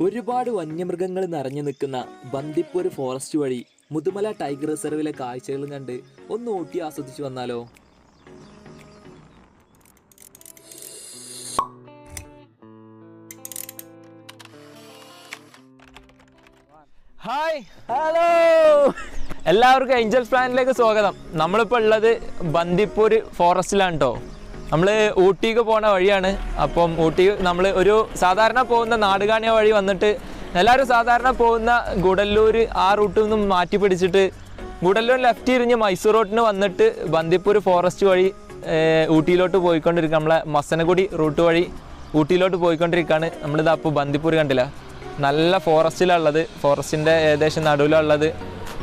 ഒരുപാട് വന്യമൃഗങ്ങൾ നിറഞ്ഞു നിൽക്കുന്ന ബന്ദിപ്പൂർ ഫോറസ്റ്റ് വഴി മുതുമല ടൈഗർ റിസർവിലെ കാഴ്ചകളും കണ്ട് ഒന്ന് ഓട്ടി ആസ്വദിച്ചു വന്നാലോ? ഹായ് ഹലോ എല്ലാവർക്കും ഏഞ്ചൽസ് പ്ലാനിലേക്ക് സ്വാഗതം. നമ്മളിപ്പോൾ ഉള്ളത് ബന്ദിപ്പൂർ ഫോറസ്റ്റിലാണ് കേട്ടോ നമ്മൾ ഊട്ടിക്ക് പോണ വഴിയാണ്. അപ്പം ഊട്ടി നമ്മൾ ഒരു സാധാരണ പോകുന്ന നാടുകാണിയ വഴി വന്നിട്ട് എല്ലാവരും സാധാരണ പോകുന്ന ഗുഡല്ലൂർ ആ റൂട്ടിൽ നിന്നും മാറ്റി പിടിച്ചിട്ട് ഗുഡല്ലൂർ ലെഫ്റ്റ് ഇരിഞ്ഞ് മൈസൂർ റോട്ടിന് വന്നിട്ട് ബന്ദിപ്പൂർ ഫോറസ്റ്റ് വഴി ഊട്ടിയിലോട്ട് പോയിക്കൊണ്ടിരിക്കുക നമ്മളെ മസനഗുടി റൂട്ട് വഴി ഊട്ടിയിലോട്ട് പോയിക്കൊണ്ടിരിക്കുകയാണ് നമ്മളിതാ അപ്പോൾ ബന്ദിപ്പൂർ കണ്ടില്ല. നല്ല ഫോറസ്റ്റിലുള്ളത് ഫോറസ്റ്റിന്റെ ഏകദേശം നടുവിലുള്ളത്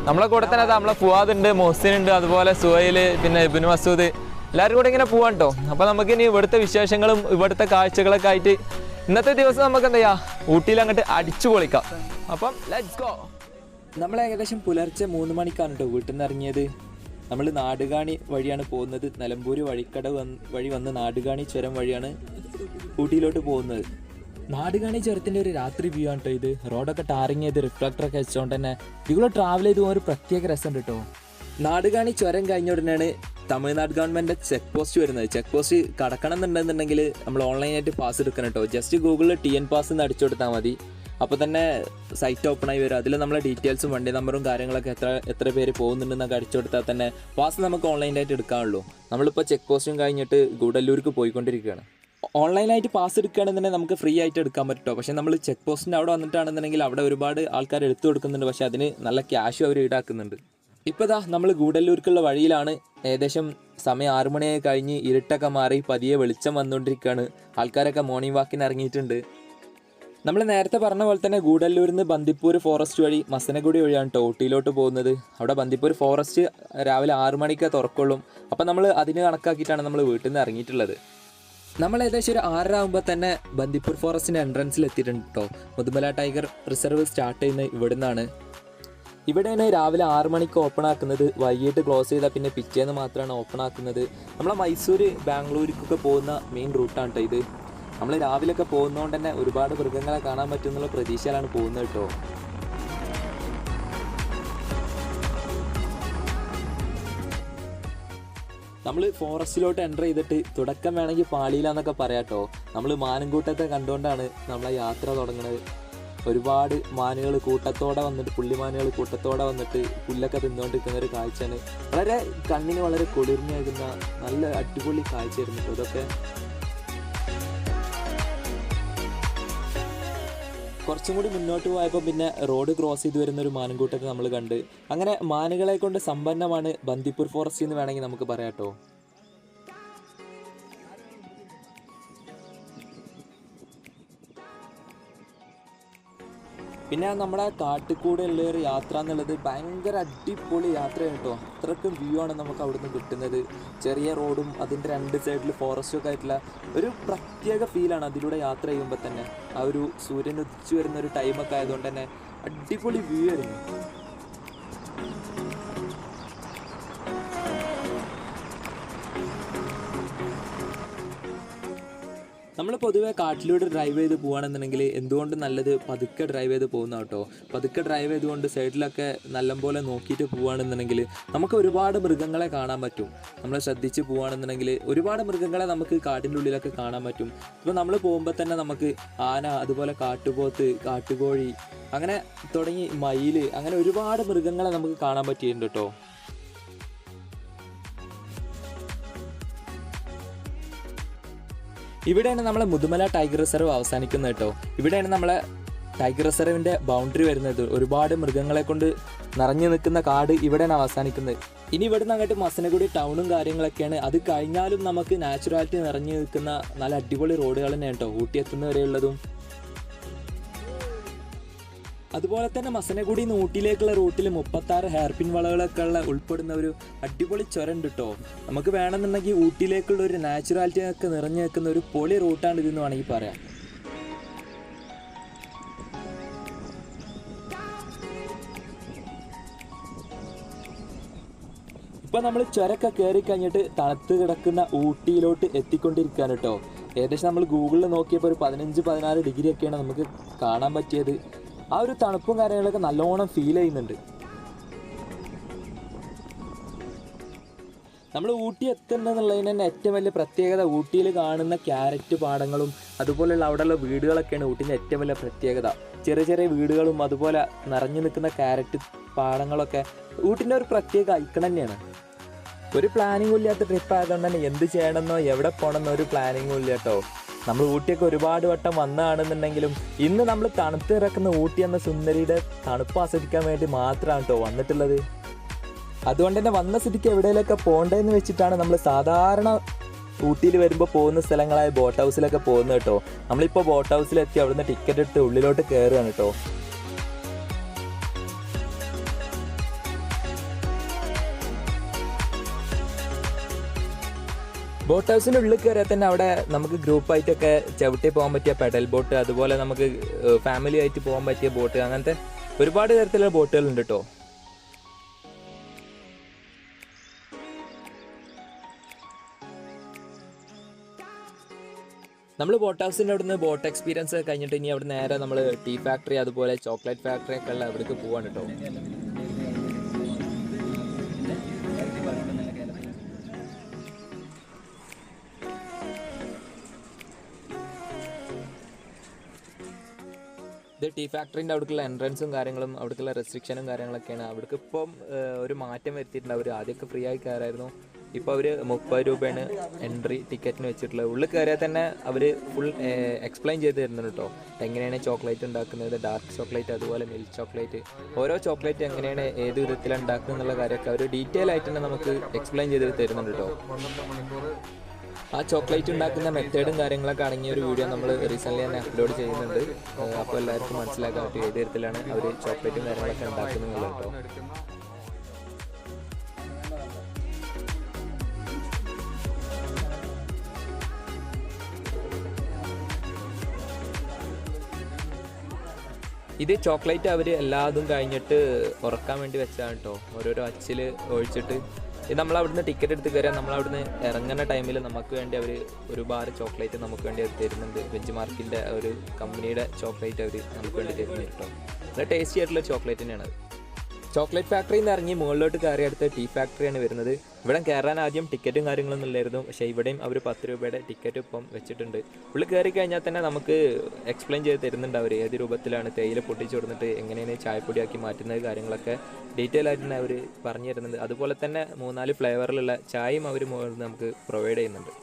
നമ്മളെ കൂടെ തന്നെ അതാ നമ്മളെ ഫുവാദ് ഉണ്ട് മൊഹസിൻ ഉണ്ട് അതുപോലെ സുഹൈൽ പിന്നെ ഇബിൻ മസൂദ് എല്ലാവരും കൂടെ ഇങ്ങനെ പോവാൻ കേട്ടോ നമുക്ക് ഇനി ഇവിടുത്തെ വിശേഷങ്ങളും ഇവിടുത്തെ കാഴ്ചകളൊക്കെ ആയിട്ട് ഇന്നത്തെ ദിവസം നമുക്ക് എന്താ ചെയ്യാ? ഊട്ടിയിൽ അങ്ങോട്ട് അടിച്ചു പൊളിക്കാം. അപ്പം ലെറ്റ്സ് ഗോ നമ്മൾ ഏകദേശം പുലർച്ചെ മൂന്ന് മണിക്കാണ് കേട്ടോ വീട്ടിൽ നിന്ന് ഇറങ്ങിയത്. നമ്മൾ നാടുകാണി വഴിയാണ് പോകുന്നത്. നിലമ്പൂർ വഴിക്കട വഴി വന്ന് നാടുകാണി ചുരം വഴിയാണ് ഊട്ടിയിലോട്ട് പോകുന്നത്. നാടുകാണി ചുരത്തിന്റെ ഒരു രാത്രി വ്യൂ ആണ് കേട്ടോ ഇത്. റോഡൊക്കെ ടാറിങ് ചെയ്ത് റിഫ്ലക്ടറൊക്കെ വെച്ചുകൊണ്ട് തന്നെ ഇതിലൂടെ ട്രാവൽ ചെയ്ത് പോകുന്ന ഒരു പ്രത്യേക രസമുണ്ട് കേട്ടോ നാടുകാണി ചുരം കഴിഞ്ഞ ഉടനെയാണ് തമിഴ്നാട് ഗവൺമെന്റ് ചെക്ക് പോസ്റ്റ് വരുന്നത്. ചെക്ക് പോസ്റ്റ് കടക്കണം എന്നുണ്ടെന്നുണ്ടെങ്കിൽ നമ്മൾ ഓൺലൈനായിട്ട് പാസ് എടുക്കണം കേട്ടോ. ജസ്റ്റ് ഗൂഗിളിൽ ടി എൻ പാസ് എന്ന് അടിച്ചു കൊടുത്താൽ മതി. അപ്പോൾ തന്നെ സൈറ്റ് ഓപ്പൺ ആയി വരും. അതിൽ നമ്മളെ ഡീറ്റെയിൽസും വണ്ടി നമ്പറും കാര്യങ്ങളൊക്കെ എത്ര എത്ര പേര് പോകുന്നുണ്ടെന്നൊക്കെ അടിച്ചു കൊടുത്താൽ തന്നെ പാസ് നമുക്ക് ഓൺലൈനായിട്ട് എടുക്കാനുള്ളൂ നമ്മളിപ്പോൾ ചെക്ക് പോസ്റ്റും കഴിഞ്ഞിട്ട് ഗൂഡല്ലൂർക്ക് പോയിക്കൊണ്ടിരിക്കുകയാണ്. ഓൺലൈനായിട്ട് പാസ് എടുക്കുകയാണെന്നുണ്ടെങ്കിൽ നമുക്ക് ഫ്രീ ആയിട്ട് എടുക്കാൻ പറ്റുമോ പക്ഷേ നമ്മൾ ചെക്ക് പോസ്റ്റിന്റെ അവിടെ വന്നിട്ടാണെന്നുണ്ടെങ്കിൽ അവിടെ ഒരുപാട് ആൾക്കാർ എടുത്തു കൊടുക്കുന്നുണ്ട്. പക്ഷേ അതിന് നല്ല ക്യാഷും അവർ ഈടാക്കുന്നുണ്ട്. ഇപ്പോൾ ദാ നമ്മൾ ഗൂഡല്ലൂർക്കുള്ള വഴിയിലാണ് ഏകദേശം സമയം ആറു മണിയായി കഴിഞ്ഞ് ഇരുട്ടൊക്കെ മാറി പതിയെ വെളിച്ചം വന്നുകൊണ്ടിരിക്കുകയാണ്. ആൾക്കാരൊക്കെ മോർണിംഗ് വാക്കിന് ഇറങ്ങിയിട്ടുണ്ട്. നമ്മൾ നേരത്തെ പറഞ്ഞ പോലെ തന്നെ ഗൂഡല്ലൂരിൽ നിന്ന് ബന്ദിപ്പൂർ ഫോറസ്റ്റ് വഴി മസനഗുഡി വഴിയാണ് കേട്ടോ ഊട്ടിയിലോട്ട് പോകുന്നത്. അവിടെ ബന്ദിപ്പൂർ ഫോറസ്റ്റ് രാവിലെ ആറു മണിക്കേ തുറക്കുള്ളൂ. അപ്പം നമ്മൾ അതിന് കണക്കാക്കിയിട്ടാണ് നമ്മൾ വീട്ടിൽ നിന്ന് ഇറങ്ങിയിട്ടുള്ളത്. നമ്മൾ ഏകദേശം ഒരു ആറര ആകുമ്പോൾ തന്നെ ബന്ദിപ്പൂർ ഫോറസ്റ്റിന്റെ എൻട്രൻസിൽ എത്തിയിട്ടുണ്ട് കേട്ടോ മുതുമല ടൈഗർ റിസർവ് സ്റ്റാർട്ട് ചെയ്യുന്നത് ഇവിടെ നിന്നാണ് ഇവിടെയാണ് രാവിലെ ആറ് മണിക്ക് ഓപ്പൺ ആക്കുന്നത് വൈകിട്ട് ക്ലോസ് ചെയ്താൽ പിന്നെ പിറ്റേന്ന് മാത്രമാണ് ഓപ്പൺ ആക്കുന്നത്. നമ്മളെ മൈസൂർ ബാംഗ്ലൂരിക്കൊക്കെ പോകുന്ന മെയിൻ റൂട്ടാണ് കേട്ടോ ഇത്. നമ്മൾ രാവിലെയൊക്കെ പോകുന്നതുകൊണ്ട് തന്നെ ഒരുപാട് മൃഗങ്ങളെ കാണാൻ പറ്റും എന്നുള്ള പ്രതീക്ഷയിലാണ് പോകുന്നത് കേട്ടോ നമ്മൾ ഫോറസ്റ്റിലോട്ട് എന്റർ ചെയ്തിട്ട് തുടക്കം വേണമെങ്കിൽ പാളിയിലാന്നൊക്കെ പറയാം കേട്ടോ നമ്മൾ മാനംകൂട്ടത്തെ കണ്ടുകൊണ്ടാണ് നമ്മളെ യാത്ര തുടങ്ങുന്നത് ഒരുപാട് മാനുകൾ കൂട്ടത്തോടെ വന്നിട്ട് പുള്ളിമാനുകൾ കൂട്ടത്തോടെ വന്നിട്ട് പുല്ലൊക്കെ തിന്നുകൊണ്ടിരിക്കുന്ന ഒരു കാഴ്ചയാണ്. വളരെ കണ്ണിന് വളരെ കുളിർന്നേകുന്ന നല്ല അടിപൊളി കാഴ്ചയായിരുന്നു ഇതൊക്കെ. കുറച്ചും കൂടി മുന്നോട്ട് പോയപ്പോൾ പിന്നെ റോഡ് ക്രോസ് ചെയ്ത് വരുന്ന ഒരു മാനംകൂട്ടൊക്കെ നമ്മൾ കണ്ട്. അങ്ങനെ മാനുകളെ കൊണ്ട് സമ്പന്നമാണ് ബന്ദിപ്പൂർ ഫോറസ്റ്റ് എന്ന് വേണമെങ്കിൽ നമുക്ക് പറയാം കേട്ടോ പിന്നെ നമ്മുടെ കാട്ടിക്കൂടെ ഉള്ള ഒരു യാത്ര എന്നുള്ളത് ഭയങ്കര അടിപൊളി യാത്രയാണ് കേട്ടോ. അത്രക്കും വ്യൂ ആണ് നമുക്ക് അവിടുന്ന് കിട്ടുന്നത്. ചെറിയ റോഡും അതിന്റെ രണ്ട് സൈഡിൽ ഫോറസ്റ്റും ഒക്കെ ആയിട്ടുള്ള ഒരു പ്രത്യേക ഫീലാണ് അതിലൂടെ യാത്ര ചെയ്യുമ്പോൾ തന്നെ. ആ ഒരു സൂര്യൻ ഉദിച്ചു വരുന്ന ഒരു ടൈമൊക്കെ ആയതുകൊണ്ട് തന്നെ അടിപൊളി വ്യൂ ആയിരുന്നു. നമ്മൾ പൊതുവെ കാട്ടിലൂടെ ഡ്രൈവ് ചെയ്ത് പോകുകയാണെന്നുണ്ടെങ്കിൽ എന്തുകൊണ്ട് നല്ലത് പതുക്കെ ഡ്രൈവ് ചെയ്ത് പോകുന്ന കേട്ടോ? പതുക്കെ ഡ്രൈവ് ചെയ്തുകൊണ്ട് സൈഡിലൊക്കെ നല്ലപോലെ നോക്കിയിട്ട് പോവുകയാണെന്നുണ്ടെങ്കിൽ നമുക്ക് ഒരുപാട് മൃഗങ്ങളെ കാണാൻ പറ്റും. നമ്മൾ ശ്രദ്ധിച്ച് പോവുകയാണെന്നുണ്ടെങ്കിൽ ഒരുപാട് മൃഗങ്ങളെ നമുക്ക് കാട്ടിന്റെ ഉള്ളിലൊക്കെ കാണാൻ പറ്റും. ഇപ്പോൾ നമ്മൾ പോകുമ്പോൾ തന്നെ നമുക്ക് ആന അതുപോലെ കാട്ടുപോത്ത് കാട്ടുകോഴി അങ്ങനെ തുടങ്ങി മയിൽ അങ്ങനെ ഒരുപാട് മൃഗങ്ങളെ നമുക്ക് കാണാൻ പറ്റിയിട്ടുണ്ട് കേട്ടോ. ഇവിടെയാണ് നമ്മളെ മുതുമല ടൈഗർ റിസർവ് അവസാനിക്കുന്നത് കേട്ടോ. ഇവിടെയാണ് നമ്മളെ ടൈഗർ റിസർവിന്റെ ബൗണ്ടറി വരുന്നത്. ഒരുപാട് മൃഗങ്ങളെ കൊണ്ട് നിറഞ്ഞു നിൽക്കുന്ന കാട് ഇവിടെയാണ് അവസാനിക്കുന്നത്. ഇനി ഇവിടുന്ന് അങ്ങോട്ട് മസനഗുഡി ടൗണും കാര്യങ്ങളൊക്കെയാണ്. അത് കഴിഞ്ഞാലും നമുക്ക് നാച്ചുറാലിറ്റി നിറഞ്ഞു നിൽക്കുന്ന നല്ല അടിപൊളി റോഡുകൾ തന്നെയാണ് കേട്ടോ. ഊട്ടി എത്തുന്നവരെയുള്ളതും അതുപോലെ തന്നെ മസനഗുഡി നൂട്ടിലേക്കുള്ള റൂട്ടിൽ മുപ്പത്താറ് ഹെയർപിൻ വളകളൊക്കെ ഉള്ള ഉൾപ്പെടുന്ന ഒരു അടിപൊളി ചുരം കേട്ടോ നമുക്ക് വേണമെന്നുണ്ടെങ്കിൽ ഊട്ടിയിലേക്കുള്ള ഒരു നാച്ചുറാലിറ്റി ഒക്കെ നിറഞ്ഞു നിൽക്കുന്ന ഒരു പൊളി റൂട്ടാണ് ഇതെന്ന് വേണമെങ്കിൽ പറയാം. ഇപ്പൊ നമ്മൾ ചുരക്കെ കയറി കഴിഞ്ഞിട്ട് തണുത്ത് കിടക്കുന്ന ഊട്ടിയിലോട്ട് എത്തിക്കൊണ്ടിരിക്കുകയാണ് കേട്ടോ ഏകദേശം നമ്മൾ ഗൂഗിളിൽ നോക്കിയപ്പോൾ ഒരു പതിനഞ്ച് പതിനാറ് ഡിഗ്രി ഒക്കെയാണ് നമുക്ക് കാണാൻ പറ്റിയത്. ആ ഒരു തണുപ്പും കാര്യങ്ങളൊക്കെ നല്ലോണം ഫീൽ ചെയ്യുന്നുണ്ട്. നമ്മൾ ഊട്ടി എത്തുന്നതെന്നുള്ളതിന് തന്നെ ഏറ്റവും വലിയ പ്രത്യേകത ഊട്ടിയിൽ കാണുന്ന ക്യാരറ്റ് പാടങ്ങളും അതുപോലെയുള്ള അവിടെയുള്ള വീടുകളൊക്കെയാണ് ഊട്ടിന്റെ ഏറ്റവും വലിയ പ്രത്യേകത. ചെറിയ ചെറിയ വീടുകളും അതുപോലെ നിറഞ്ഞു നിൽക്കുന്ന ക്യാരറ്റ് പാടങ്ങളൊക്കെ ഊട്ടിന്റെ ഒരു പ്രത്യേക ഐക്കൺ തന്നെയാണ്. ഒരു പ്ലാനിങ്ങും ഇല്ലാത്ത ട്രിപ്പ് ആയതുകൊണ്ട് തന്നെ എന്ത് ചെയ്യണമെന്നോ എവിടെ പോകണമെന്നോ ഒരു പ്ലാനിങ്ങും ഇല്ല കേട്ടോ നമ്മൾ ഊട്ടിയൊക്കെ ഒരുപാട് വട്ടം വന്നതാണെന്നുണ്ടെങ്കിലും ഇന്ന് നമ്മൾ തണുത്ത് ഇറക്കുന്ന ഊട്ടി എന്ന സുന്ദരിയുടെ തണുപ്പ് ആസ്വദിക്കാൻ വേണ്ടി മാത്രമാണ് കേട്ടോ വന്നിട്ടുള്ളത്. അതുകൊണ്ട് തന്നെ വന്ന സ്ഥിതിക്ക് എവിടെയെങ്കിലൊക്കെ പോകേണ്ടതെന്ന് വെച്ചിട്ടാണ് നമ്മൾ സാധാരണ ഊട്ടിയിൽ വരുമ്പോൾ പോകുന്ന സ്ഥലങ്ങളായ ബോട്ട് ഹൗസിലൊക്കെ പോകുന്നത് കേട്ടോ നമ്മളിപ്പോൾ ബോട്ട് ഹൗസിലെത്തി അവിടുന്ന് ടിക്കറ്റ് എടുത്ത് ഉള്ളിലോട്ട് കയറുകയാണ് കേട്ടോ ബോട്ട് ഹൗസിന്റെ ഉള്ളിൽ കയറിയാൽ തന്നെ അവിടെ നമുക്ക് ഗ്രൂപ്പായിട്ടൊക്കെ ചവിട്ടി പോകാൻ പറ്റിയ പെഡൽ ബോട്ട് അതുപോലെ നമുക്ക് ഫാമിലി ആയിട്ട് പോകാൻ പറ്റിയ ബോട്ട് അങ്ങനത്തെ ഒരുപാട് തരത്തിലുള്ള ബോട്ടുകളുണ്ട് കേട്ടോ നമ്മൾ ബോട്ട് ഹൗസിന്റെ അവിടുന്ന് ബോട്ട് എക്സ്പീരിയൻസ് കഴിഞ്ഞിട്ട് ഇനി അവിടെ നേരെ നമ്മൾ ടീ ഫാക്ടറി അതുപോലെ ചോക്ലേറ്റ് ഫാക്ടറി ഒക്കെ ഉള്ള അവിടേക്ക് പോവാണ് കേട്ടോ ടീ ഫാക്ടറിന്റെ അവിടേക്കുള്ള എൻട്രൻസും കാര്യങ്ങളും അവിടേക്കുള്ള റെസ്ട്രിക്ഷനും കാര്യങ്ങളൊക്കെയാണ്. അവിടേക്ക് ഇപ്പം ഒരു മാറ്റം വരുത്തിയിട്ടുണ്ട്. അവർ ആദ്യമൊക്കെ ഫ്രീ ആയി കയറായിരുന്നു. ഇപ്പോൾ അവർ മുപ്പത് രൂപയാണ് എൻട്രി ടിക്കറ്റിന് വെച്ചിട്ടുള്ളത്. ഉള്ളിൽ കയറിയാൽ തന്നെ അവർ ഫുൾ എക്സ്പ്ലെയിൻ ചെയ്ത് തരുന്നുണ്ട് കേട്ടോ. എങ്ങനെയാണ് ചോക്ലേറ്റ് ഉണ്ടാക്കുന്നത്? ഡാർക്ക് ചോക്ലേറ്റ് അതുപോലെ മിൽക്ക് ചോക്ലേറ്റ് ഓരോ ചോക്ലേറ്റ് എങ്ങനെയാണ് ഏത് വിധത്തിലാണ് എന്നുള്ള കാര്യമൊക്കെ അവർ ഡീറ്റെയിൽ ആയിട്ട് തന്നെ നമുക്ക് എക്സ്പ്ലെയിൻ ചെയ്ത് തരുന്നുണ്ട് കേട്ടോ. ആ ചോക്ലേറ്റ് ഉണ്ടാക്കുന്ന മെത്തേഡും കാര്യങ്ങളൊക്കെ അടങ്ങിയ ഒരു വീഡിയോ നമ്മൾ റീസെന്റ്ലി തന്നെ അപ്ലോഡ് ചെയ്യുന്നുണ്ട്. അപ്പോൾ എല്ലാവർക്കും മനസ്സിലാക്കാൻ പറ്റും ഏത് തരത്തിലാണ് അവർ ചോക്ലേറ്റും കാര്യങ്ങളൊക്കെ ഉണ്ടാക്കുന്നത് കേട്ടോ. ഇത് ചോക്ലേറ്റ് അവർ എല്ലാതും കഴിഞ്ഞിട്ട് ഉറക്കാൻ വേണ്ടി വെച്ചാണ് കേട്ടോ. ഓരോരോ അച്ചിൽ ഒഴിച്ചിട്ട് ഇത് നമ്മൾ അവിടുന്ന് ടിക്കറ്റ് എടുത്ത് കയറിയാൽ നമ്മൾ അവിടുന്ന് ഇറങ്ങുന്ന ടൈമിൽ നമുക്ക് വേണ്ടി അവർ ഒരു ബാർ ചോക്ലേറ്റ് നമുക്ക് വേണ്ടി അവർ തരുന്നുണ്ട്. വെജ് മാർക്കിന്റെ ഒരു കമ്പനിയുടെ ചോക്ലേറ്റ് അവർ നമുക്ക് വേണ്ടി തരുന്നുണ്ട്. കേട്ടോ നല്ല ടേസ്റ്റി ആയിട്ടുള്ള ചോക്ലേറ്റ് തന്നെയാണ് ചോക്ലേറ്റ് ഫാക്ടറിയിൽ നിന്ന് ഇറങ്ങി മുകളിലോട്ട് കയറി അടുത്ത ടീ ഫാക്ടറിയാണ് വരുന്നത്. ഇവിടെ കയറാൻ ആദ്യം ടിക്കറ്റും കാര്യങ്ങളൊന്നും ഇല്ലായിരുന്നു. പക്ഷേ ഇവിടെയും അവർ പത്ത് രൂപയുടെ ടിക്കറ്റ് ഇപ്പം വെച്ചിട്ടുണ്ട്. ഉള്ളിൽ കയറി കഴിഞ്ഞാൽ തന്നെ നമുക്ക് എക്സ്പ്ലെയിൻ ചെയ്ത് തരുന്നുണ്ട് അവർ ഏത് രൂപത്തിലാണ് തേയില പൊട്ടിച്ചു കൊടുത്തിട്ട് എങ്ങനെയാണ് ചായപ്പൊടിയാക്കി മാറ്റുന്നത് കാര്യങ്ങളൊക്കെ ഡീറ്റെയിൽ ആയിട്ട് തന്നെ അവർ പറഞ്ഞു തരുന്നുണ്ട് അതുപോലെ തന്നെ മൂന്നാൽ ഫ്ലേവറിലുള്ള ചായയും അവർ നമുക്ക് പ്രൊവൈഡ് ചെയ്യുന്നുണ്ട്.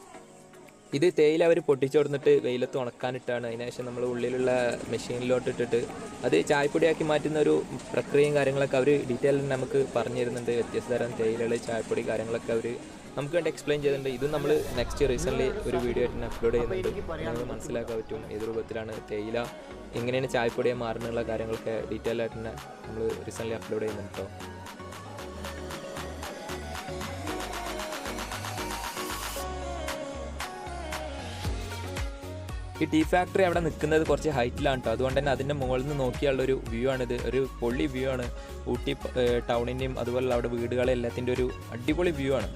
ഇത് തേയില അവർ പൊട്ടിച്ചു കൊടുത്തിട്ട് വെയിലത്ത് ഉണക്കാനിട്ടാണ്. അതിനുശേഷം നമ്മൾ ഉള്ളിലുള്ള മെഷീനിലോട്ട് ഇട്ടിട്ട് അത് ചായപ്പൊടിയാക്കി മാറ്റുന്ന ഒരു പ്രക്രിയയും കാര്യങ്ങളൊക്കെ അവർ ഡീറ്റെയിൽ നമുക്ക് പറഞ്ഞു തരുന്നുണ്ട്. വ്യത്യസ്ത തരം തേയിലകൾ ചായപ്പൊടി കാര്യങ്ങളൊക്കെ അവർ നമുക്ക് വേണ്ടി എക്സ്പ്ലെയിൻ ചെയ്തിട്ടുണ്ട് ഇതും നമ്മൾ നെക്സ്റ്റ് റീസെന്റ്ലി ഒരു വീഡിയോ ആയിട്ട് അപ്ലോഡ് ചെയ്യുന്നുണ്ട്. നമുക്ക് മനസ്സിലാക്കാൻ പറ്റും ഏത് രൂപത്തിലാണ് തേയില എങ്ങനെയാണ് ചായപ്പൊടിയെ മാറുന്നുള്ള കാര്യങ്ങളൊക്കെ ഡീറ്റെയിൽ ആയിട്ട് തന്നെ നമ്മൾ റീസെന്റ്ലി അപ്ലോഡ് ചെയ്യുന്നുണ്ട് കേട്ടോ ഈ ടീ ഫാക്ടറി അവിടെ നിൽക്കുന്നത് കുറച്ച് ഹൈറ്റിലാണ് കേട്ടോ അതുകൊണ്ട് തന്നെ അതിന്റെ മുകളിൽ നിന്ന് നോക്കിയുള്ള ഒരു വ്യൂ ആണിത് ഒരു പൊള്ളി വ്യൂ ആണ്. ഊട്ടി ടൗണിന്റെയും അതുപോലെ അവിടെ വീടുകളെ എല്ലാത്തിന്റെ ഒരു അടിപൊളി വ്യൂ ആണ്.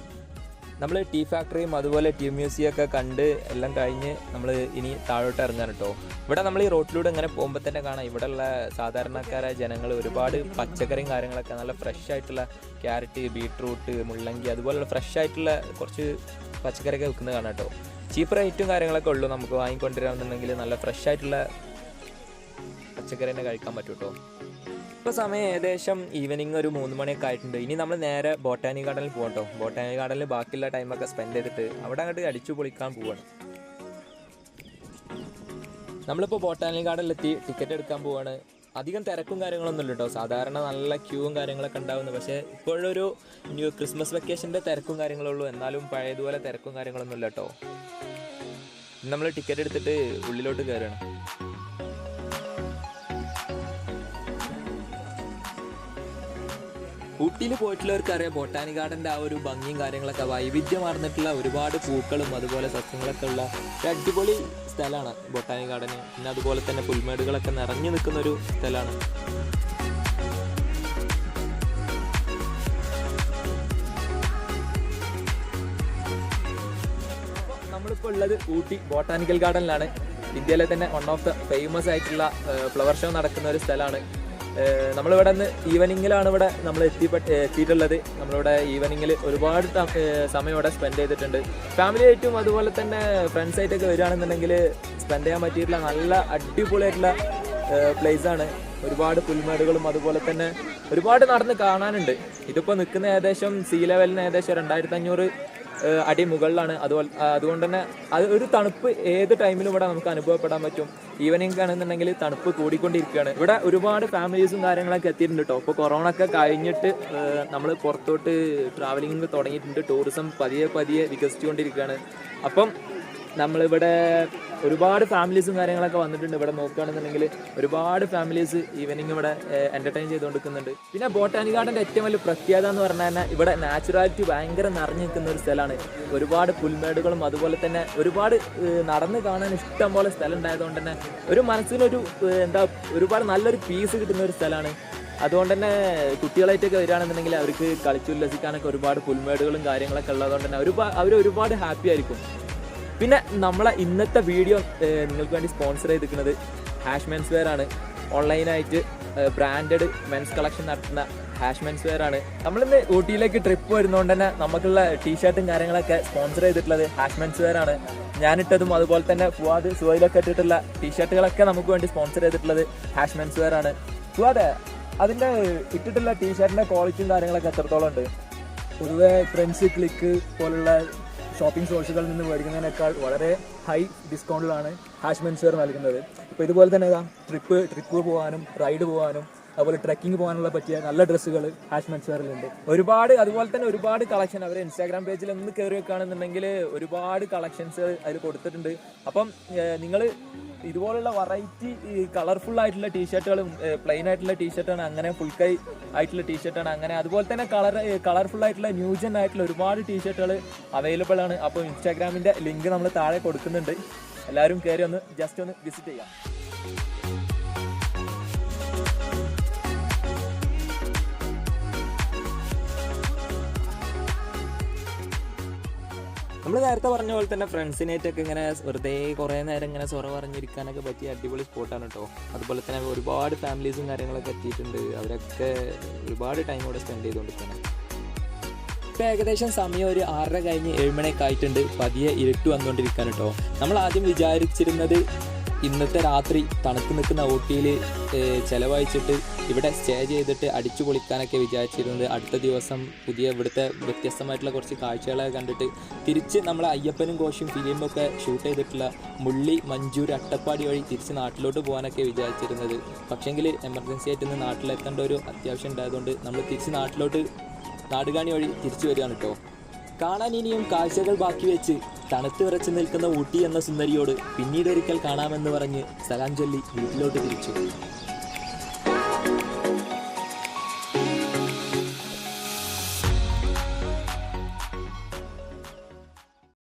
നമ്മൾ ടീ ഫാക്ടറിയും അതുപോലെ ടീ മ്യൂസിയം ഒക്കെ കണ്ട് എല്ലാം കഴിഞ്ഞ് നമ്മൾ ഇനി താഴോട്ട് ഇറങ്ങാൻ കേട്ടോ ഇവിടെ നമ്മൾ ഈ റോട്ടിലൂടെ ഇങ്ങനെ പോകുമ്പോൾ തന്നെ കാണാം. ഇവിടെയുള്ള സാധാരണക്കാരായ ജനങ്ങൾ ഒരുപാട് പച്ചക്കറിയും കാര്യങ്ങളൊക്കെ നല്ല ഫ്രഷ് ആയിട്ടുള്ള ക്യാരറ്റ് ബീട്രൂട്ട് മുള്ളങ്കി അതുപോലുള്ള ഫ്രഷ് ആയിട്ടുള്ള കുറച്ച് പച്ചക്കറിയൊക്കെ വിൽക്കുന്നത് കാണാം കേട്ടോ ചീപ്പ് റേറ്റും കാര്യങ്ങളൊക്കെ ഉള്ളൂ നമുക്ക് വാങ്ങിക്കൊണ്ടിരാന്നുണ്ടെങ്കിൽ നല്ല ഫ്രഷ് ആയിട്ടുള്ള പച്ചക്കറി തന്നെ കഴിക്കാൻ പറ്റും കേട്ടോ ഇപ്പോൾ സമയം ഏകദേശം ഈവനിങ് ഒരു മൂന്ന് മണിയൊക്കെ ആയിട്ടുണ്ട്. ഇനി നമ്മൾ നേരെ ബോട്ടാനി ഗാർഡനിൽ പോകാം കേട്ടോ ഗാർഡനിൽ ബാക്കിയുള്ള ടൈമൊക്കെ സ്പെൻഡ് ചെയ്തിട്ട് അവിടെ അങ്ങോട്ട് അടിച്ചു പൊളിക്കാൻ പോവാണ്. നമ്മളിപ്പോൾ ബോട്ടാനി ഗാർഡനിലെത്തി ടിക്കറ്റ് എടുക്കാൻ പോവാണ്. അധികം തിരക്കും കാര്യങ്ങളൊന്നും ഇല്ല കേട്ടോ സാധാരണ നല്ല ക്യൂവും കാര്യങ്ങളൊക്കെ ഉണ്ടാവുന്നു. പക്ഷേ ഇപ്പോഴൊരു ന്യൂ ക്രിസ്മസ് വെക്കേഷന്റെ തിരക്കും കാര്യങ്ങളുള്ളൂ എന്നാലും പഴയതുപോലെ തിരക്കും കാര്യങ്ങളൊന്നും ഇല്ല കേട്ടോ നമ്മൾ ടിക്കറ്റ് എടുത്തിട്ട് ഉള്ളിലോട്ട് കയറുകയാണ് ഊട്ടിയിൽ പോയിട്ടുള്ളവർക്ക് അറിയാം ബൊട്ടാനി ഗാർഡന്റെ ആ ഒരു ഭംഗിയും കാര്യങ്ങളൊക്കെ വൈവിധ്യമാർന്നിട്ടുള്ള ഒരുപാട് പൂക്കളും അതുപോലെ സസ്യങ്ങളൊക്കെ ഉള്ള ഒരു അടിപൊളി സ്ഥലമാണ് ബൊട്ടാനി ഗാർഡന്. പിന്നെ അതുപോലെ തന്നെ പുൽമേടുകളൊക്കെ നിറഞ്ഞു നിൽക്കുന്ന ഒരു സ്ഥലമാണ്. നമ്മളിപ്പോൾ ഉള്ളത് ഊട്ടി ബോട്ടാനിക്കൽ ഗാർഡനിലാണ്. ഇന്ത്യയിലെ തന്നെ വൺ ഓഫ് ദ ഫേമസ് ആയിട്ടുള്ള ഫ്ലവർ ഷോ നടക്കുന്ന ഒരു സ്ഥലമാണ്. നമ്മളിവിടെ നിന്ന് ഈവനിങ്ങിലാണ് ഇവിടെ നമ്മൾ എത്തിപ്പെട്ട് എത്തിയിട്ടുള്ളത്. നമ്മളിവിടെ ഈവനിങ്ങിൽ ഒരുപാട് സമയം ഇവിടെ സ്പെൻഡ് ചെയ്തിട്ടുണ്ട്. ഫാമിലി ആയിട്ടും അതുപോലെ തന്നെ ഫ്രണ്ട്സായിട്ടൊക്കെ വരികയാണെന്നുണ്ടെങ്കിൽ സ്പെൻഡ് ചെയ്യാൻ പറ്റിയിട്ടുള്ള നല്ല അടിപൊളിയായിട്ടുള്ള പ്ലേസാണ് ഒരുപാട് പുൽമേടുകളും അതുപോലെ തന്നെ ഒരുപാട് നടന്ന് കാണാനുണ്ട്. ഇതിപ്പോൾ നിൽക്കുന്ന ഏകദേശം സീ ലെവലിന് ഏകദേശം രണ്ടായിരത്തി അഞ്ഞൂറ് അടി മുകളിലാണ് അതുപോലെ അതുകൊണ്ട് തന്നെ അത് ഒരു തണുപ്പ് ഏത് ടൈമിലും ഇവിടെ നമുക്ക് അനുഭവപ്പെടാൻ പറ്റും. ഈവനിങ് ആണെന്നുണ്ടെങ്കിൽ തണുപ്പ് കൂടിക്കൊണ്ടിരിക്കുകയാണ്. ഇവിടെ ഒരുപാട് ഫാമിലീസും കാര്യങ്ങളൊക്കെ എത്തിയിട്ടുണ്ട് കേട്ടോ ഇപ്പോൾ കൊറോണ ഒക്കെ കഴിഞ്ഞിട്ട് നമ്മൾ പുറത്തോട്ട് ട്രാവലിംഗ് തുടങ്ങിയിട്ടുണ്ട്. ടൂറിസം പതിയെ പതിയെ വികസിച്ചുകൊണ്ടിരിക്കുകയാണ്. അപ്പം നമ്മളിവിടെ ഒരുപാട് ഫാമിലീസും കാര്യങ്ങളൊക്കെ വന്നിട്ടുണ്ട്. ഇവിടെ നോക്കുകയാണെന്നുണ്ടെങ്കിൽ ഒരുപാട് ഫാമിലീസ് ഈവനിങ് ഇവിടെ എന്റർടൈൻ ചെയ്തുകൊണ്ടിരിക്കുന്നുണ്ട് പിന്നെ ബോട്ടാനി ഗാർഡന്റെ ഏറ്റവും വലിയ പ്രത്യേകത എന്ന് പറഞ്ഞാൽ തന്നെ ഇവിടെ നാച്ചുറാലിറ്റി ഭയങ്കര നിറഞ്ഞു നിൽക്കുന്ന ഒരു സ്ഥലമാണ്. ഒരുപാട് പുൽമേടുകളും അതുപോലെ തന്നെ ഒരുപാട് നടന്ന് കാണാൻ ഇഷ്ടം പോലെ സ്ഥലം ഉണ്ടായതുകൊണ്ട് തന്നെ ഒരു മനസ്സിനൊരു എന്താ ഒരുപാട് നല്ലൊരു പീസ് കിട്ടുന്ന ഒരു സ്ഥലമാണ്. അതുകൊണ്ട് തന്നെ കുട്ടികളായിട്ടൊക്കെ വരികയാണെന്നുണ്ടെങ്കിൽ അവർക്ക് കളിച്ചുല്ലസിക്കാനൊക്കെ ഒരുപാട് പുൽമേടുകളും കാര്യങ്ങളൊക്കെ ഉള്ളതുകൊണ്ട് തന്നെ ഒരുപാട് അവർ ഒരുപാട് ഹാപ്പി ആയിരിക്കും. പിന്നെ നമ്മളെ ഇന്നത്തെ വീഡിയോ നിങ്ങൾക്ക് വേണ്ടി സ്പോൺസർ ചെയ്തിരിക്കുന്നത് ഹാഷ് മെൻസ് വെയർ ആണ് ഓൺലൈനായിട്ട് ബ്രാൻഡഡ് മെൻസ് കളക്ഷൻ നടത്തുന്ന ഹാഷ് മെൻസ് വെയർ ആണ്. നമ്മളിന്ന് ഊട്ടിയിലേക്ക് ട്രിപ്പ് വരുന്നതുകൊണ്ട് തന്നെ നമുക്കുള്ള ടീഷർട്ടും കാര്യങ്ങളൊക്കെ സ്പോൺസർ ചെയ്തിട്ടുള്ളത് ഹാഷ് മെൻസ് വെയർ ആണ്. ഞാനിട്ടതും അതുപോലെ തന്നെ ഫുവാദ് സുവയിലൊക്കെ ഇട്ടിട്ടുള്ള ടീഷർട്ടുകളൊക്കെ നമുക്ക് വേണ്ടി സ്പോൺസർ ചെയ്തിട്ടുള്ളത് ഹാഷ് മെൻസ് വെയർ ആണ്. ഫുവാദ് അതിന്റെ ഇട്ടിട്ടുള്ള ടീഷർട്ടിന്റെ ക്വാളിറ്റിയും കാര്യങ്ങളൊക്കെ എത്രത്തോളം ഉണ്ട്? പൊതുവെ ഫ്രണ്ട്സ് ക്ലിക്ക് പോലുള്ള ഷോപ്പിംഗ് സോഴ്സുകളിൽ നിന്ന് മേടിക്കുന്നതിനേക്കാൾ വളരെ ഹൈ ഡിസ്കൗണ്ടിലാണ് ഹാഷ് വെയർ നൽകുന്നത്. ഇപ്പോൾ ഇതുപോലെ തന്നെ ട്രിപ്പ് ട്രിപ്പ് പോകാനും റൈഡ് പോകാനും അതുപോലെ ട്രെക്കിംഗ് പോകാനുള്ള പറ്റിയ നല്ല ഡ്രസ്സുകൾ ഹാഷ് മെൻസുവറിലുണ്ട് ഒരുപാട് അതുപോലെ തന്നെ ഒരുപാട് കളക്ഷൻ അവർ ഇൻസ്റ്റാഗ്രാം പേജിൽ ഒന്ന് കയറി വെക്കുകയാണെന്നുണ്ടെങ്കിൽ ഒരുപാട് കളക്ഷൻസ് അതിൽ കൊടുത്തിട്ടുണ്ട്. അപ്പം നിങ്ങൾ ഇതുപോലുള്ള വെറൈറ്റി കളർഫുൾ ആയിട്ടുള്ള ടീഷർട്ടുകളും പ്ലെയിൻ ആയിട്ടുള്ള ടീഷർട്ടാണ് അങ്ങനെ ഫുൾ കൈ ആയിട്ടുള്ള ടീഷർട്ടാണ് അങ്ങനെ അതുപോലെ തന്നെ കളർ കളർഫുൾ ആയിട്ടുള്ള ന്യൂജൻ ആയിട്ടുള്ള ഒരുപാട് ടീഷർട്ടുകൾ അവൈലബിൾ ആണ്. അപ്പോൾ ഇൻസ്റ്റാഗ്രാമിന്റെ ലിങ്ക് നമ്മൾ താഴെ കൊടുക്കുന്നുണ്ട്. എല്ലാവരും കയറി ഒന്ന് ജസ്റ്റ് ഒന്ന് വിസിറ്റ് ചെയ്യാം. നമ്മൾ നേരത്തെ പറഞ്ഞ പോലെ തന്നെ ഫ്രണ്ട്സിനായിട്ടൊക്കെ ഇങ്ങനെ വെറുതെ കുറേ നേരം ഇങ്ങനെ സൊറ പറഞ്ഞിരിക്കാനൊക്കെ പറ്റിയ അടിപൊളി സ്പോട്ടാണ് കേട്ടോ അതുപോലെ തന്നെ ഒരുപാട് ഫാമിലീസും കാര്യങ്ങളൊക്കെ എത്തിയിട്ടുണ്ട്. അവരൊക്കെ ഒരുപാട് ടൈം ഇവിടെ സ്പെൻഡ് ചെയ്തുകൊണ്ടിരിക്കുകയാണ് ഇപ്പം ഏകദേശം സമയം ഒരു ആറര കഴിഞ്ഞ് ഏഴുമണിയൊക്കെ ആയിട്ടുണ്ട്. പതിയെ ഇരുട്ട് വന്നുകൊണ്ടിരിക്കാൻ കേട്ടോ നമ്മൾ ആദ്യം വിചാരിച്ചിരുന്നത് ഇന്നത്തെ രാത്രി തണുത്ത് നിൽക്കുന്ന ഊട്ടിയിൽ ചിലവഴിച്ചിട്ട് ഇവിടെ സ്റ്റേ ചെയ്തിട്ട് അടിച്ചു പൊളിക്കാനൊക്കെ വിചാരിച്ചിരുന്നത് അടുത്ത ദിവസം പുതിയ ഇവിടുത്തെ വ്യത്യസ്തമായിട്ടുള്ള കുറച്ച് കാഴ്ചകളൊക്കെ കണ്ടിട്ട് തിരിച്ച് നമ്മളെ അയ്യപ്പനും കോശും ഫിലിമൊക്കെ ഷൂട്ട് ചെയ്തിട്ടുള്ള മുള്ളി മഞ്ചൂർ അട്ടപ്പാടി വഴി തിരിച്ച് നാട്ടിലോട്ട് പോകാനൊക്കെ വിചാരിച്ചിരുന്നത്. പക്ഷേങ്കിൽ എമർജൻസി ആയിട്ട് ഇന്ന് നാട്ടിലെത്തേണ്ട ഒരു അത്യാവശ്യം ഉണ്ടായതുകൊണ്ട് നമ്മൾ തിരിച്ച് നാട്ടിലോട്ട് നാടുകാണി വഴി തിരിച്ചു വരികയാണ് കേട്ടോ കാണാൻ ഇനിയും കാഴ്ചകൾ ബാക്കി വെച്ച് തണുത്ത് വിറച്ച് നിൽക്കുന്ന ഊട്ടി എന്ന സുന്ദരിയോട് പിന്നീട് ഒരിക്കൽ കാണാമെന്ന് പറഞ്ഞ് സലാം ചൊല്ലി വീട്ടിലോട്ട് തിരിച്ചു.